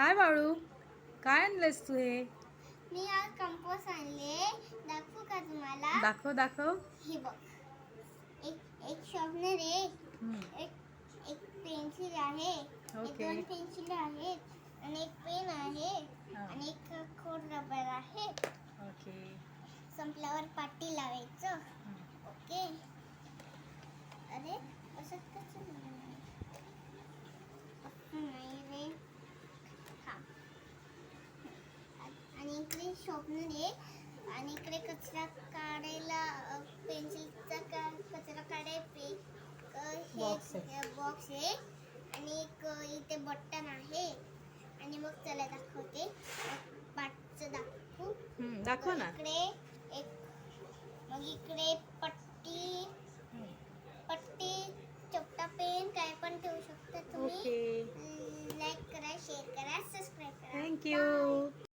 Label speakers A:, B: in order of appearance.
A: हाय बाळू काय आणलंस तू हे?
B: मी आज कंपोस्ट आणले. दाखवू का तुम्हाला?
A: दाखव दाखव.
B: हे बघ. एक एक शॉर्पनर आहे
A: हम्म,
B: एक एक पेन्सिल आहे. एक
A: ओके.
B: दोन पेन्सिल आहेत आणि एक पेन आहे
A: हा.
B: आणि एक खोड रबर आहे.
A: ओके.
B: संपल्यावर पाटी लावायचं
A: हम्म,
B: ओके अरे असं कसं नाही? असं नाही रे हा आणि इकडे शॉपनर आहे आणि इकडे कचरा काढायला पेन्सिलचा कचरा काढाय पे
A: Box आहे.
B: हे बॉक्स आहे आणि एक इथे बटन आहे आणि मग चला दाखवते. पाठचं दाखवू.
A: दाखव ना.
B: इकडे एक मग इकडे पट्टी पट्टी चपटा पेन काय पण ठेवू शकता तुम्ही. लाईक करा शेअर करा सबस्क्राईब करा.
A: थँक्यू